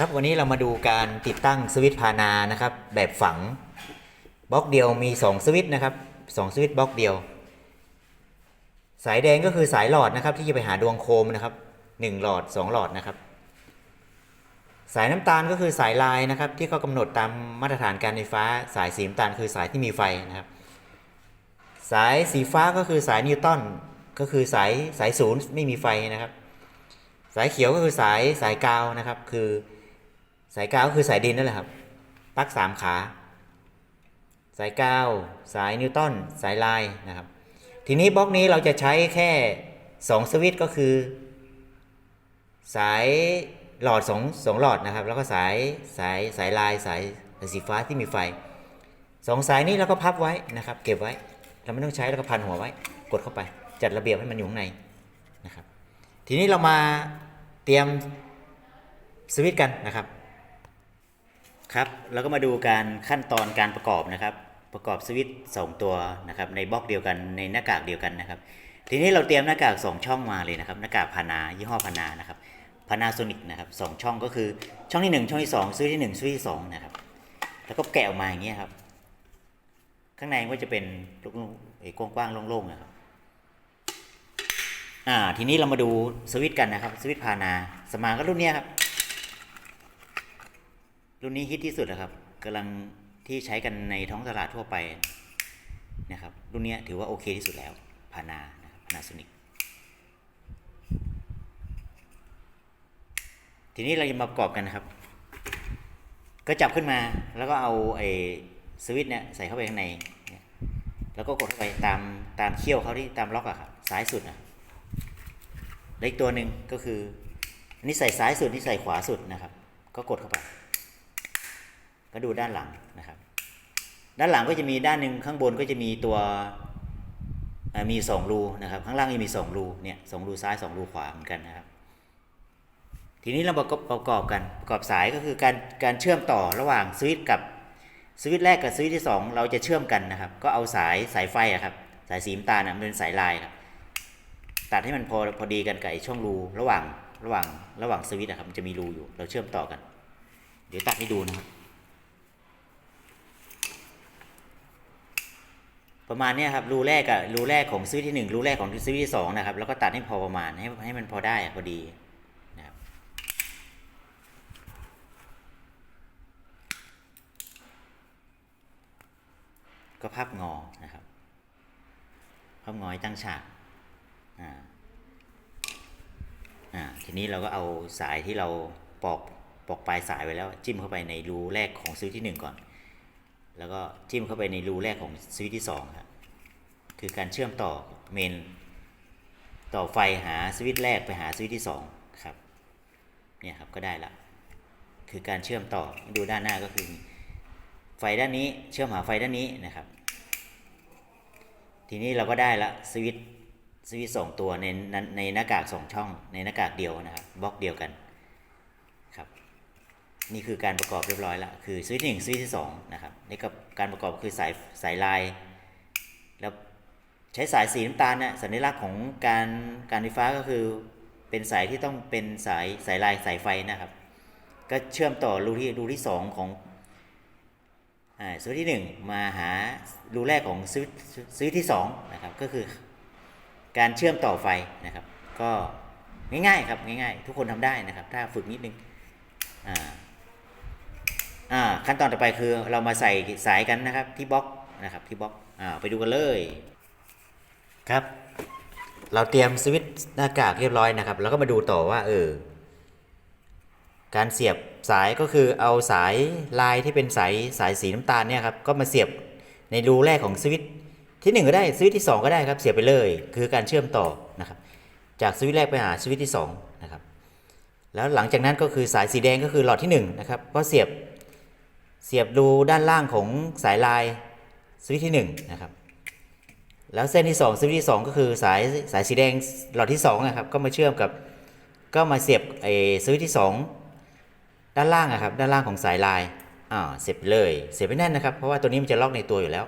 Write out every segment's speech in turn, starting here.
ครับวันนี้เรามาดูการติดตั้งสวิตช์พานานะครับ แบบฝังบล็อกเดียวมี 2 สวิตช์นะครับ2สวิตช์บล็อกเดียว สายแดงก็คือสายหลอดนะครับ ที่จะไปหาดวงโคมนะครับ 1 หลอด 2 หลอดนะครับ สายน้ำตาลก็คือสายลายนะครับ ที่เขากำหนดตามมาตรฐานการไฟฟ้า สายสีน้ำตาลคือสายที่มีไฟนะครับ สายสีฟ้าก็คือสายนิวตันก็คือสายสายศูนย์ไม่มีไฟนะครับ สายเขียวก็คือสายสายกาวนะครับ คือ สายกาวก็คือสายดินนั่นแหละครับปลั๊กสามขา สายกาว สายนิวตันสายลายนะครับ ทีนี้บล็อกนี้เราจะใช้แค่ 2 สวิตช์ก็คือ สายหลอดสองสองหลอดนะครับ แล้วก็สายสายสายลายสายสายสีฟ้าที่มีไฟสองสายนี้เราก็พับไว้นะครับ เก็บไว้เราไม่ต้องใช้แล้วก็พันหัวไว้ กดเข้าไป จัดระเบียบให้มันอยู่ข้างในนะครับ ทีนี้เรามาเตรียมสวิตช์กันนะครับ ครับแล้วก็มาดูการขั้นตอนการประกอบนะครับ ประกอบสวิตช์สองตัวนะครับในบล็อกเดียวกันในหน้ากากเดียวกันนะครับ ทีนี้เราเตรียมหน้ากากสองช่องมาเลยนะครับหน้ากากพานายี่ห้อพานานะครับพานาโซนิกนะครับสองช่องก็คือช่องที่หนึ่งช่องที่สองสวิตช์ที่หนึ่งสวิตช์ที่สองนะครับแล้วก็แกะออกมาอย่างเงี้ยครับ ข้างในก็จะเป็นลูกไอ้กว้างๆโล่งๆนะครับอ่าทีนี้เรามาดูสวิตช์กันนะครับสวิตช์พานาสมาก็รุ่นนี้ครับ รุ่นนี้ฮิตที่สุดนะครับกำลังที่ใช้กันในท้องตลาดทั่วไปนะครับ รุ่นนี้ถือว่าโอเคที่สุดแล้วพานาพานาโซนิกทีนี้เราจะมาประกอบกันนะครับ ก็จับขึ้นมาแล้วก็เอาไอ้สวิตช์เนี่ยใส่เข้าไปข้างใน แล้วก็กดเข้าไปตามตามเขี้ยวเขาที่ตามล็อกอะครับซ้ายสุดนะแล้วอีกตัวหนึ่งก็คืออันนี้ใส่ซ้ายสุดนี่ใส่ขวาสุดนะครับ ก็กดเข้าไป ก็ดูด้านหลังนะครับ ด้านหลังก็จะมีด้านหนึ่งข้างบนก็จะมีตัวมีสองรูนะครับ ข้างล่างจะมีสองรูเนี่ยสองรูซ้ายสองรูขวาเหมือนกันนะครับ ทีนี้เราประกอบประกอบกันประกอบสายก็คือการการเชื่อมต่อระหว่างสวิตช์กับสวิตช์แรกกับสวิตช์ที่สองเราจะเชื่อมกันนะครับ ก็เอาสายสายไฟอะครับ สายสีน้ำตาลนะเป็นสายลายครับตัดให้มันพอพอดีกันกับไอช่องรูระหว่างระหว่างระหว่างสวิตช์อะครับมันจะมีรูอยู่เราเชื่อมต่อกัน เดี๋ยวตัดให้ดูนะครับ ประมาณนี้ครับรูแรกกับรูแรกของสวิตช์ที่หนึ่งรูแรกของสวิตช์ที่สองนะครับแล้วก็ตัดให้พอประมาณให้ให้มันพอได้พอดีนะครับก็พับงอนะครับพับงอให้ตั้งฉากอ่าอ่าทีนี้เราก็เอาสายที่เราปอกปอกปลายสายไว้แล้ว จิ้มเข้าไปในรูแรกของสวิตช์ที่หนึ่งก่อน แล้วก็จิ้มเข้าไปในรูแรกของสวิตช์ที่สองครับคือการเชื่อมต่อเมนต่อไฟหาสวิตช์แรกไปหาสวิตช์ที่สองครับเนี่ยครับก็ได้ละคือการเชื่อมต่อดูด้านหน้าก็คือ ไฟด้านนี้เชื่อมหาไฟด้านนี้นะครับ ทีนี้เราก็ได้ละสวิตช์สวิตช์สองตัวในในหน้ากากสองช่องในหน้ากากเดียวนะครับบล็อกเดียวกัน นี่คือการประกอบเรียบร้อยแล้วคือสวิตช์หนึ่งสวิตช์ที่สองนะครับนี่กับการประกอบคือสายสายลาย แล้วใช้สายสีน้ำตาลเนี่ยสัญลักษณ์ของการการไฟฟ้าก็คือเป็นสายที่ต้องเป็นสายสายลายสายไฟนะครับ ก็เชื่อมต่อรูที่รูที่สองของอ่าสวิตช์ที่หนึ่งมาหารูแรกของสวิตช์สวิตช์ที่สองนะครับก็คือการเชื่อมต่อไฟนะครับ ก็ง่ายๆครับง่ายๆ ทุกคนทำได้นะครับ ถ้าฝึกนิดนึงอ่า อ่าขั้นตอนต่อไปคือเรามาใส่สายกันนะครับที่บล็อกนะครับที่บล็อกอ่าไปดูกันเลยครับ เราเตรียมสวิตช์หน้ากากเรียบร้อยนะครับ แล้วก็มาดูต่อว่าเออการเสียบสายก็คือเอาสายลายที่เป็นสายสายสีน้ำตาลเนี่ยครับก็มาเสียบในรูแรกของสวิตช์ที่หนึ่งก็ได้สวิตช์ที่สองก็ได้ครับเสียบไปเลย คือการเชื่อมต่อนะครับ จากสวิตช์แรกไปหาสวิตช์ที่สองนะครับแล้วหลังจากนั้นก็คือสายสีแดงก็คือหลอดที่หนึ่งนะครับก็เสียบ เสียบรูด้านล่างของสายลายสวิตช์ที่1นะครับแล้วเส้นที่ 2 สวิตช์ที่ 2 ก็คือสายสายสีแดงหลอดที่2นะครับก็มาเชื่อมกับก็มาเสียบไอ้สวิตช์ที่ 2 ด้านล่างอะครับด้านล่างของสายลายอ่าเสียบเลยเสียบไปแน่นนะครับ เพราะว่าตัวนี้มันจะล็อกในตัวอยู่แล้ว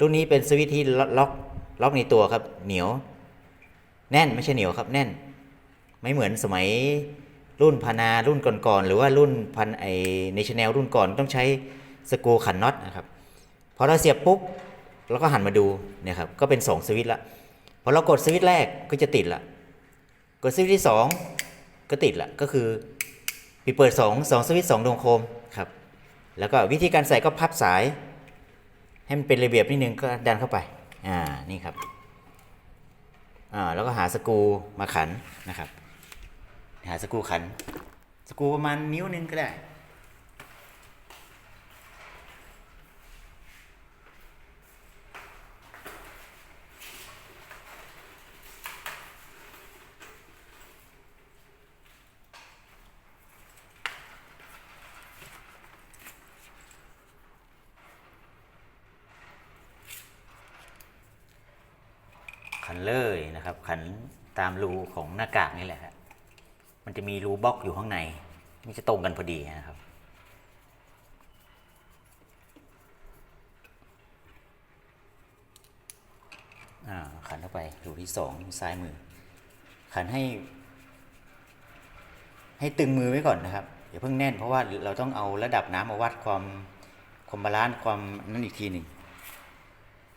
รุ่นนี้เป็นสวิตช์ที่ล็อกล็อกในตัวครับเหนียว แน่นไม่ใช่เหนียวครับแน่น ไม่เหมือนสมัย รุ่นพานารุ่นก่อนๆหรือว่ารุ่นพันไอในชแนลรุ่นก่อนต้องใช้สกูขันน็อตนะครับพอเราเสียบปุ๊บเราก็หันมาดูเนี่ยครับก็เป็น 2 สวิตช์ละพอเรากดสวิตช์แรกก็จะติดละกดสวิตช์ที่ 2 ก็ติดละก็คือปิดเปิด 2 2 สวิตช์2ดวงโคมครับแล้วก็วิธีการใส่ก็พับสาย ให้มันเป็นระเบียบนิดนึงก็ดันเข้าไปอ่านี่ครับอ่าแล้วก็หาสกูมาขันนะครับ หาสกูขัน สกูประมาณนิ้วหนึงก็ได้ ขันเลยนะครับ ขันตามรูของหน้ากากนี่แหละ มันจะมีรูบล็อกอยู่ข้างในมันจะตรงกันพอดีนะครับอ่าขันเข้าไปรูที่สองซ้ายมือ ขันให้ ให้ตึงมือไว้ก่อนนะครับอย่าเพิ่งแน่นเพราะว่าเราต้องเอาระดับน้ำมาวัดความความบาลานซ์ความนั่นอีกทีหนึ่ง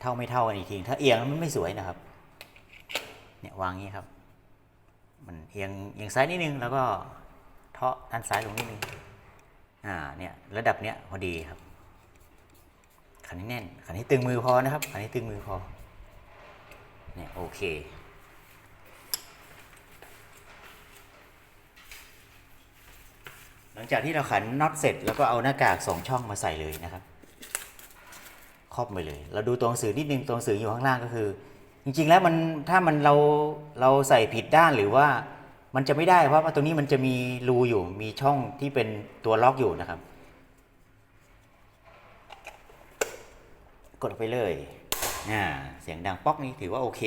เท่าไม่เท่ากันอีกทีถ้าเอียงมันไม่สวยนะครับ เนี่ยวางอย่างนี้ครับ มันเอียงเอียงซ้ายนิดนึง แล้วก็เทาะด้านซ้ายลงนิดนึงอ่าเนี่ยระดับเนี้ยพอดีครับขันให้แน่นขันให้ตึงมือพอนะครับขันให้ตึงมือพอเนี่ยโอเคหลังจากที่เราขันน็อตเสร็จแล้วก็เอาหน้ากากสองช่องมาใส่เลยนะครับ ครอบไปเลย เราดูตัวหนังสือนิดนึงตัวหนังสืออยู่ข้างล่างก็คือ จริงๆแล้วมันถ้ามันเราเราใส่ผิดด้านหรือว่ามันจะไม่ได้เพราะว่าตรงนี้มันจะมีรูอยู่มีช่องที่เป็นตัวล็อกอยู่นะครับ กดไปเลยอ่าเสียงดังป๊อกนี้ถือว่าโอเค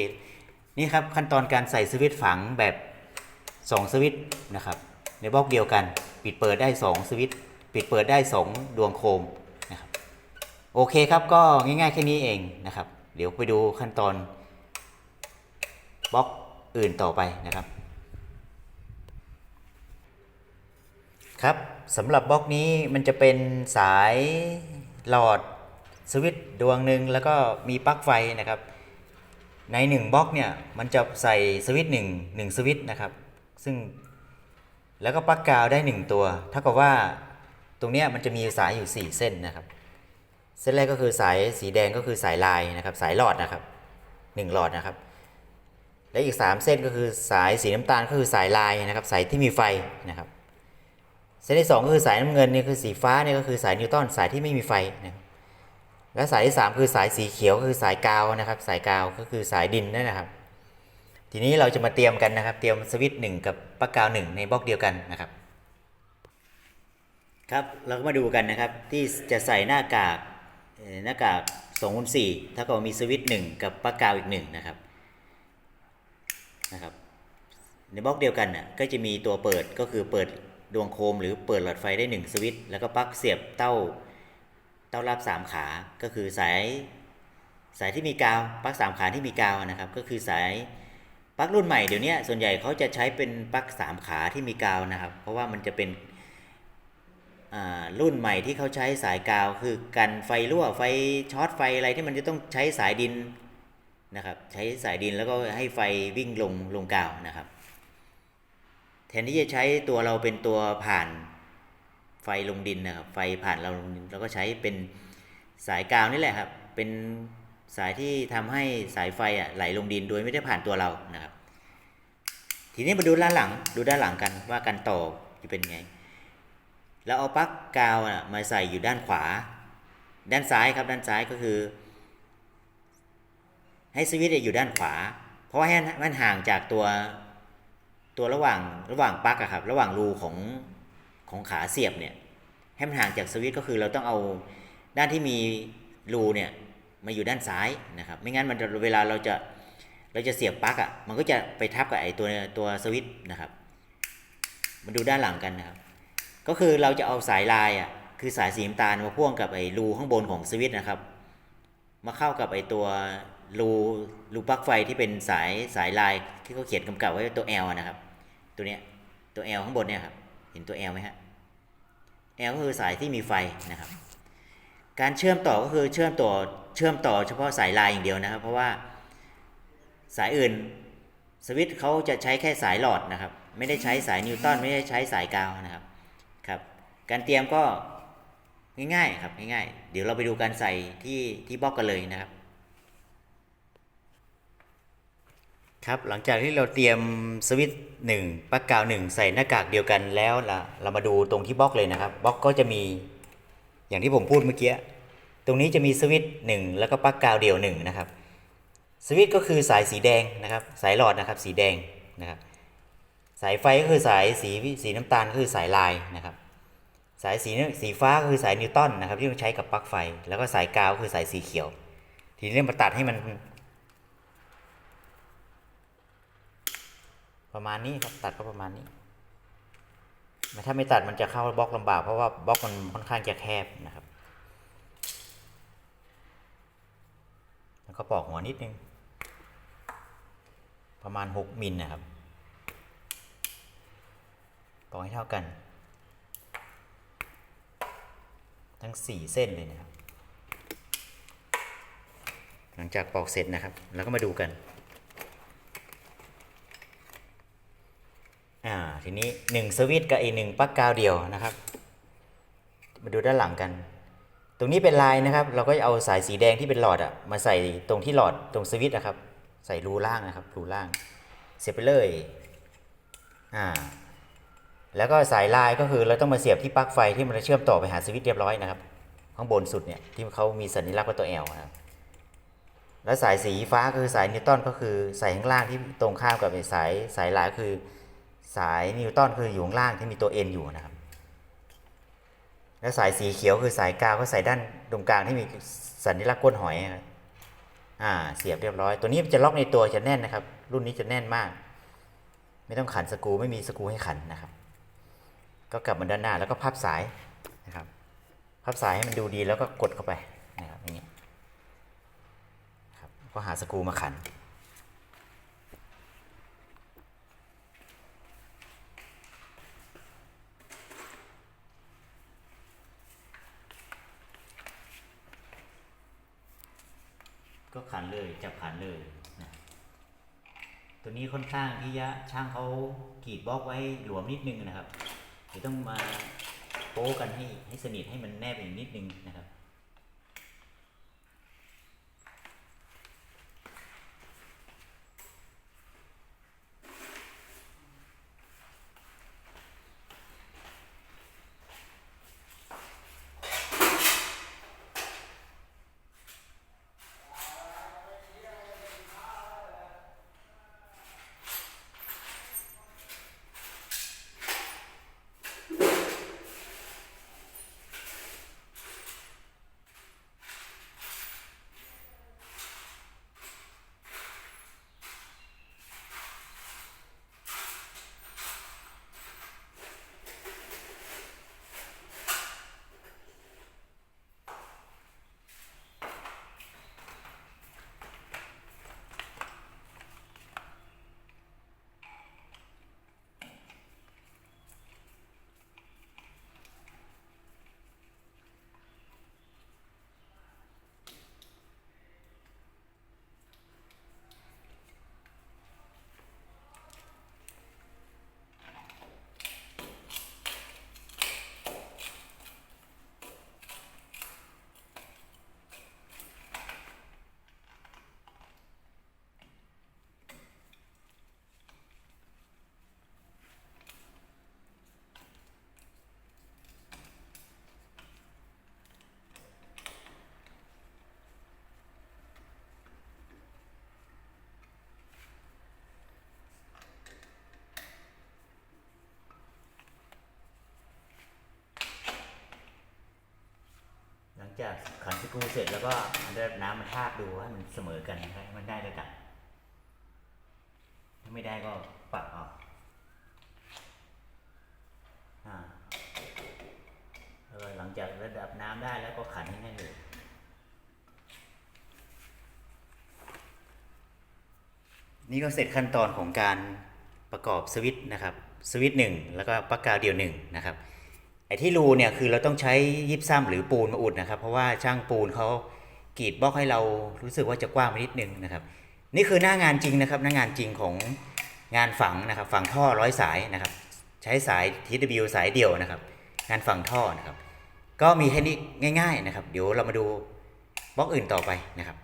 นี่ครับขั้นตอนการใส่สวิตช์ฝังแบบ 2 สวิตช์นะครับ ในบล็อกเดียวกัน ปิดเปิดได้ 2 สวิตช์ปิดเปิดได้ 2 ดวงโคมนะครับโอเคครับก็ง่ายๆแค่นี้เองนะครับ เดี๋ยวไปดูขั้นตอน บล็อกอื่นต่อไปนะครับ ครับสำหรับบล็อกนี้มันจะเป็นสายหลอดสวิตดวงหนึ่งแล้วก็มีปลั๊กไฟนะครับ ในหนึ่งบล็อกเนี่ยมันจะใส่สวิตช์หนึ่งหนึ่งสวิตช์นะครับ ซึ่งแล้วก็ปลั๊กกาวได้ 1 ตัวเท่ากับว่าตรงนี้มันจะมีสายอยู่ 4 เส้นนะครับ เส้นแรกก็คือสายสีแดงก็คือสายลายนะครับ สายหลอดนะครับหนึ่งหลอดนะครับ และอีก 3 เส้นก็คือสายสีน้ำตาลก็คือสายลายนะครับสายที่มีไฟนะครับ เส้นที่ 2 ก็คือสายน้ำเงินนี่คือสีฟ้านี่ก็คือสายนิวตันสายที่ไม่มีไฟนะครับและสายที่ 3 คือสายสีเขียวคือสายกาวนะครับ สายกาวก็คือสายดินนั่นนะครับ ทีนี้เราจะมาเตรียมกันนะครับ เตรียมสวิตช์หนึ่งกับปลั๊กกาวหนึ่งในบล็อกเดียวกันนะครับครับเราก็มาดูกันนะครับที่จะใส่หน้ากากหน้ากาก2คูณ4ถ้าก็มีสวิตช์หนึ่งกับปลั๊กกาวอีกหนึ่งนะครับ นะครับ ในบล็อกเดียวกันน่ะก็จะมีตัวเปิดก็คือเปิดดวงโคมหรือเปิดหลอดไฟได้ 1 สวิตช์แล้วก็ปลั๊กเสียบเต้าเต้ารับ 3 ขา ก็คือสายสายที่มีกาวปลั๊ก3ขาที่มีกาวนะครับ ก็คือสายปลั๊กรุ่นใหม่เดี๋ยวนี้ส่วนใหญ่เขาจะใช้เป็นปลั๊ก3ขาที่มีกาวนะครับ เพราะว่ามันจะเป็นรุ่นใหม่ที่เขาใช้สายกาว คือกันไฟรั่วไฟช็อตไฟอะไรที่มันจะต้องใช้สายดิน นะครับ ใช้สายดินแล้วก็ให้ไฟวิ่งลงลงกาวนะครับ แทนที่จะใช้ตัวเราเป็นตัวผ่านไฟลงดินนะครับ ไฟผ่านเราลงดินเราก็ใช้เป็นสายกาวนี่แหละครับ เป็นสายที่ทำให้สายไฟอะไหลลงดินโดยไม่ได้ผ่านตัวเรานะครับ ทีนี้มาดูด้านหลังดูด้านหลังกันว่าการต่อจะเป็นไง แล้วเอาปลั๊กกาวอะมาใส่อยู่ด้านขวา ด้านซ้ายครับด้านซ้ายก็คือ ให้สวิตช์อยู่ด้านขวา เพราะว่าให้มันห่างจากตัวตัวระหว่างระหว่างปลั๊กอะครับ ระหว่างรูของของขาเสียบเนี่ยให้มันห่างจากสวิตช์ก็คือเราต้องเอาด้านที่มีรูเนี่ยมาอยู่ด้านซ้ายนะครับ ไม่งั้นมันเวลาเราจะเราจะเสียบปลั๊กอะมันก็จะไปทับกับไอ้ตัวตัวสวิตช์นะครับมาดูด้านหลังกันนะครับ ก็คือเราจะเอาสายลายอะคือสายสีน้ำตาลมาพ่วงกับไอ้รูข้างบนของสวิตช์นะครับ มาเข้ากับไอ้ตัว รูรูปลั๊กไฟที่เป็นสายสายลายที่เขาเขียนกำกับไว้ว่าตัว L นะครับ ตัวเนี้ยตัว L ข้างบนเนี่ยครับเห็นตัว L ไหมฮะ L ก็คือสายที่มีไฟนะครับ การเชื่อมต่อก็คือเชื่อมต่อเชื่อมต่อเฉพาะสายลายอย่างเดียวนะครับ เพราะว่าสายอื่นสวิตช์เขาจะใช้แค่สายหลอดนะครับ ไม่ได้ใช้สายนิวตันไม่ได้ใช้สายกาวนะครับครับการเตรียมก็ง่ายๆครับง่ายๆ เดี๋ยวเราไปดูการใส่ที่ที่บล็อกกันเลยนะครับ ครับหลังจากที่เราเตรียมสวิตช์หนึ่งปลั๊กกาวหนึ่งใส่หน้ากากเดียวกันแล้วล่ะเรามาดูตรงที่บล็อกเลยนะครับบล็อกก็จะมีอย่างที่ผมพูดเมื่อกี้ตรงนี้จะมีสวิตช์หนึ่งแล้วก็ปลั๊กกาวเดียวหนึ่งนะครับสวิตช์ก็คือสายสีแดงนะครับ สายหลอดนะครับ สีแดงนะครับ สายไฟก็คือสายสีสีน้ำตาลก็คือสายลายนะครับ สายสีสีฟ้าก็คือสายนิวตันนะครับที่ต้องใช้กับปลั๊กไฟ แล้วก็สายกาวก็คือสายสีเขียว ทีนี้มาตัดให้มัน ประมาณนี้ครับตัดก็ประมาณนี้ถ้าไม่ตัดมันจะเข้าบล็อกลำบากเพราะว่าบล็อกมันค่อนข้างจะแคบนะครับแล้วก็ปอกหัวนิดนึง ประมาณ 6มิลนะครับปอกให้เท่ากัน ทั้ง 4 เส้นเลยนะครับ หลังจากปอกเสร็จนะครับ แล้วก็มาดูกัน อ่าทีนี้หนึ่งสวิตกับอีกหนึ่งปลั๊กกาวเดียวนะครับ มาดูด้านหลังกัน ตรงนี้เป็นลายนะครับ เราก็จะเอาสายสีแดงที่เป็นหลอดอะมาใส่ตรงที่หลอดตรงสวิตนะครับ ใส่รูล่างนะครับรูล่าง เสียบไปเลยอ่าแล้วก็สายลายก็คือเราต้องมาเสียบที่ปลั๊กไฟที่มันจะเชื่อมต่อไปหาสวิตเรียบร้อยนะครับ ข้างบนสุดเนี่ยที่เขามีสัญลักษณ์ว่าตัว L นะครับแล้วสายสีฟ้าก็คือสายนิวตันก็คือสายข้างล่างที่ตรงข้ามกับสายสายลายคือ สายนิวตันคืออยู่ข้างล่างที่มีตัว N อยู่นะครับ แล้วสายสีเขียวคือสายกาวก็ใส่ด้านตรงกลางที่มีสัญลักษณ์ก้นหอยนะอ่าเสียบเรียบร้อย ตัวนี้จะล็อกในตัวจะแน่นนะครับ รุ่นนี้จะแน่นมาก ไม่ต้องขันสกรูไม่มีสกรูให้ขันนะครับ ก็กลับมาด้านหน้าแล้วก็พับสายนะครับ พับสายให้มันดูดีแล้วก็กดเข้าไปนะครับอย่างเงี้ยครับก็หาสกรูมาขัน ก็ขันเลยจับขันเลยนะตัวนี้ค่อนข้างที่จะช่างเขากรีดบล็อกไว้หลวมนิดนึงนะครับเดี๋ยวต้องมาโป้กันให้ให้สนิทให้มันแนบอีกนิดนึงนะครับ จากขันสกรูเสร็จแล้วก็เอาน้ำมาทาบดูให้มันเสมอกันนะครับให้มันได้ด้วยกันถ้าไม่ได้ก็ปรับเอาอ่าแล้วก็หลังจากระดับน้ำได้แล้วก็ขันให้แน่นเลยนี่ก็เสร็จขั้นตอนของการประกอบสวิตช์นะครับ สวิตช์หนึ่งแล้วก็ปลั๊กกาวเดียวหนึ่งนะครับ ไอ้ที่รูเนี่ยคือเราต้องใช้ยิบซ้ำหรือปูนมาอุดนะครับ เพราะว่าช่างปูนเขากรีดบล็อกให้เรารู้สึกว่าจะกว้างไปนิดนึงนะครับ นี่คือหน้างานจริงนะครับ หน้างานจริงของงานฝังนะครับ ฝังท่อร้อยสายนะครับ ใช้สาย TW สายเดียวนะครับ งานฝังท่อนะครับ ก็มีแค่นี้ง่าย ๆ นะครับ เดี๋ยวเรามาดูบล็อกอื่นต่อไปนะครับ